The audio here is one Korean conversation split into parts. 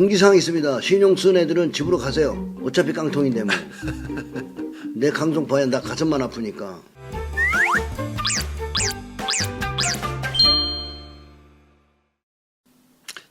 공지사항 있습니다. 신용 쓴 애들은 집으로 가세요. 어차피 깡통인데 뭐. 내 강성 봐야 나 가슴만 아프니까.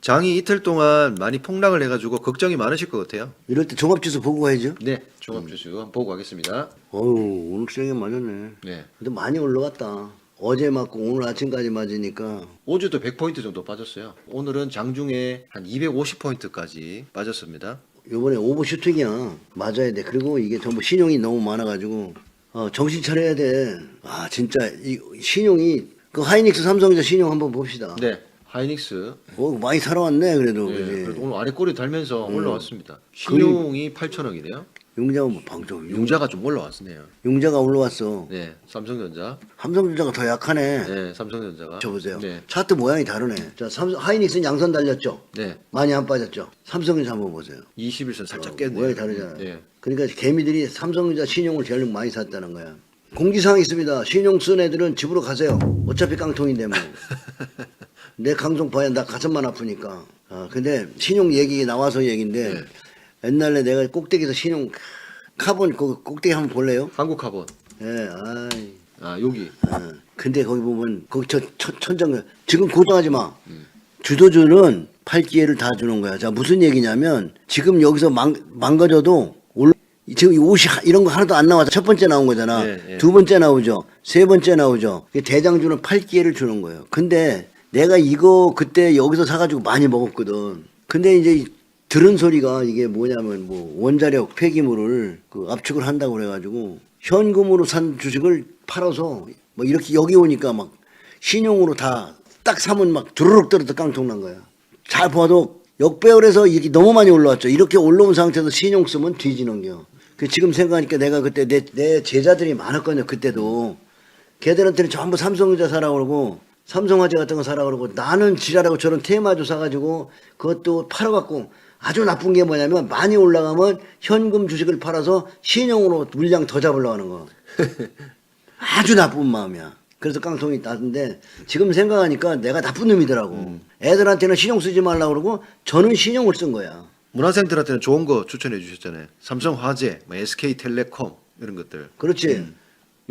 장이 이틀 동안 많이 폭락을 해가지고 걱정이 많으실 것 같아요. 이럴 때 종합지수 보고 가야죠. 네, 종합주수 한번 보고 가겠습니다. 어우 오늘 세게 맞았네. 네, 근데 많이 올라갔다. 어제 맞고 오늘 아침까지 맞으니까 어제도 100포인트 정도 빠졌어요. 오늘은 장중에 한 250포인트까지 빠졌습니다. 요번에 오버슈팅이야. 맞아야 돼. 그리고 이게 전부 신용이 너무 많아가지고 어, 정신 차려야 돼. 아 진짜 이 신용이 그 하이닉스 삼성전자 신용 한번 봅시다. 네, 하이닉스. 어 많이 살아왔네 그래도 네. 그래도 오늘 아래 꼬리 달면서 올라왔습니다. 신용이 8천억이네요. 용자가 뭐 방점. 용, 융자가 좀 올라왔네요. 용자가 올라왔어. 네, 삼성전자. 삼성전자가 더 약하네. 네, 삼성전자가. 저 보세요. 네, 차트 모양이 다르네. 자 삼성 하이닉스는 양선 달렸죠. 네. 많이 안 빠졌죠. 삼성전자 한번 보세요. 21선 살짝 어, 깼네요. 모양이 다르잖아요. 네. 그러니까 개미들이 삼성전자 신용을 제일 많이 샀다는 거야. 공지사항 있습니다. 신용 쓴 애들은 집으로 가세요. 어차피 깡통인데 뭐. 내 강성 봐야 나 가슴만 아프니까. 아, 근데 신용 얘기 나와서 얘기인데 네. 옛날에 내가 꼭대기에서 신용 카본 그 꼭대기 한번 볼래요? 한국 카본. 예, 아이. 아, 여기. 아, 근데 거기 보면 거기 저, 천- 천장 지금 고정하지 마. 주도주는 팔 기회를 다 주는 거야. 자 무슨 얘기냐면 지금 여기서 망, 망가져도 올 지금 이 옷이 하- 이런 거 하나도 안 나와서 첫 번째 나온 거잖아. 예, 예. 두 번째 나오죠. 세 번째 나오죠. 그 대장주는 팔 기회를 주는 거예요. 근데 내가 이거 그때 여기서 사가지고 많이 먹었거든. 근데 이제 이 들은 소리가 이게 뭐냐면 뭐 원자력 폐기물을 그 압축을 한다고 그래가지고 현금으로 산 주식을 팔아서 뭐 이렇게 여기 오니까 막 신용으로 다 딱 사면 막 두루룩 떨어져 깡통 난 거야. 잘 봐도 역배열 해서 이게 너무 많이 올라왔죠. 이렇게 올라온 상태에서 신용 쓰면 뒤지는 겨. 그 지금 생각하니까 내가 그때 내, 내 제자들이 많았거든요. 그때도. 걔들한테는 전부 삼성전자 사라 그러고 삼성화재 같은 거 사라 그러고 나는 지랄하고 저런 테마주 사가지고 그것도 팔아갖고 아주 나쁜 게 뭐냐면 많이 올라가면 현금 주식을 팔아서 신용으로 물량 더 잡으려고 하는 거. 아주 나쁜 마음이야. 그래서 깡통이 따는데 지금 생각하니까 내가 나쁜 놈이더라고. 애들한테는 신용 쓰지 말라고 그러고 저는 신용을 쓴 거야. 문화생들한테는 좋은 거 추천해 주셨잖아요. 삼성화재, 뭐 SK텔레콤 이런 것들. 그렇지.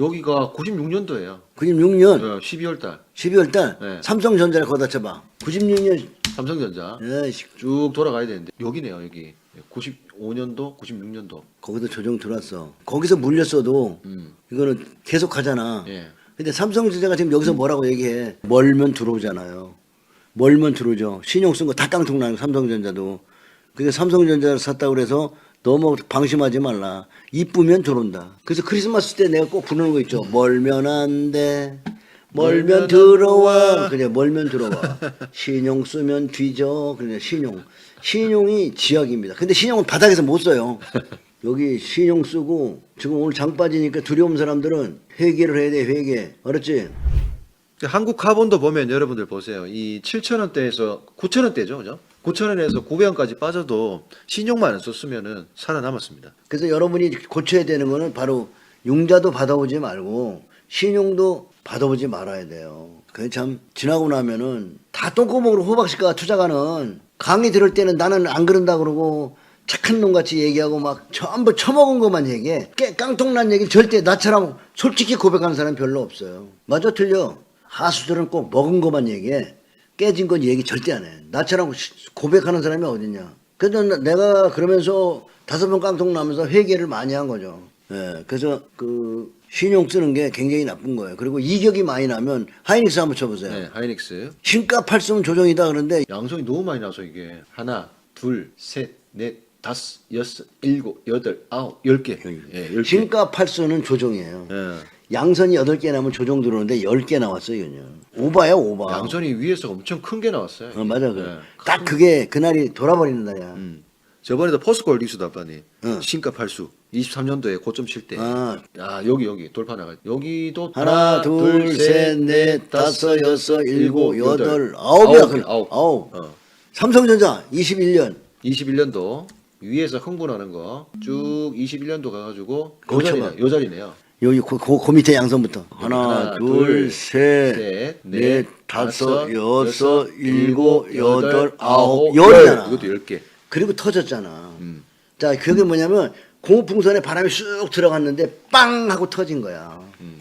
여기가 96년도예요. 96년 12월 달 12월 달 네. 삼성전자를 거다 쳐봐. 96년 삼성전자 에이씨, 쭉 돌아가야 되는데 여기네요. 여기 95년도, 96년도. 거기도 조정 들어왔어. 거기서 물렸어도 음. 이거는 계속 하잖아. 예. 근데 삼성전자가 지금 여기서 뭐라고 얘기해? 멀면 들어오잖아요. 멀면 들어오죠. 신용 쓴 거 다 깡통 거, 삼성전자도. 그게 삼성전자를 샀다고 그래서 너무 방심하지 말라. 이쁘면 들어온다. 그래서 크리스마스 때 내가 꼭 부르는 거 있죠. 멀면 안 돼. 멀면 멀면 들어와. 그래, 멀면 들어와. 신용 쓰면 뒤져. 그래, 신용. 신용이 지약입니다. 근데 신용은 바닥에서 못 써요. 여기 신용 쓰고 지금 오늘 장 빠지니까 두려운 사람들은 회계를 해야 돼, 회계. 알았지? 한국 카본도 보면 여러분들 보세요. 이 7,000원대에서 9,000원대죠. 그죠? 9,000원에서 900원까지 빠져도 신용만 안 썼으면은 살아남았습니다. 그래서 여러분이 고쳐야 되는 거는 바로 융자도 받아오지 말고 신용도 받아오지 말아야 돼요. 그게 참 지나고 나면은 다 똥구멍으로 호박씨가 투자가는 강의 들을 때는 나는 안 그런다 그러고 착한 놈 같이 얘기하고 막 전부 처먹은 것만 얘기해. 깨 깡통난 얘기 절대 나처럼 솔직히 고백하는 사람 별로 없어요. 맞아 틀려. 하수들은 꼭 먹은 것만 얘기해. 깨진 건 얘기 절대 안 해. 나처럼 시- 고백하는 사람이 어딨냐. 그래서 나- 내가 그러면서 다섯 번 깡통 나면서 회개를 많이 한 거죠. 예, 그래서 그 신용 쓰는 게 굉장히 나쁜 거예요. 그리고 이격이 많이 나면 하이닉스 한번 쳐보세요. 네, 하이닉스. 신가 팔수는 조정이다 그런데 양성이 너무 많이 나서 이게 하나, 둘, 셋, 넷, 다섯, 여섯, 일곱, 여덟, 아홉, 열 개. 예, 열 개. 신가 팔수는 조정이에요. 예. 양선이 여덟 개 나면 조정 들어오는데 열개 나왔어요, 그냥. 오바야, 오바. 양선이 위에서 엄청 큰 게 나왔어요. 어, 맞아. 그. 예. 딱 그게 그날이 돌아버리는 날이야. 음. 저번에도 포스코홀딩스도 아빠니 응. 신가 팔수 23년도에 고점 칠 때. 아. 야 여기 여기 돌파 나가. 여기도 하나, 둘, 셋, 넷, 다섯, 여섯, 일곱, 여덟, 아홉이야. 아홉. 아홉. 아홉. 어. 삼성전자 21년. 21년도 위에서 흥분하는 거 쭉 21년도 가가지고 요 거기 자리네. 요 자리네요. 여기 그, 그, 그 밑에 양선부터 하나, 하나, 둘, 둘, 셋, 셋, 넷, 넷, 다섯, 여섯, 일곱, 여덟, 아홉, 열. 열이잖아. 이것도 열 개. 그리고 터졌잖아. 음. 자, 그게 뭐냐면 고무풍선에 바람이 쑥 들어갔는데 빵 하고 터진 거야. 음.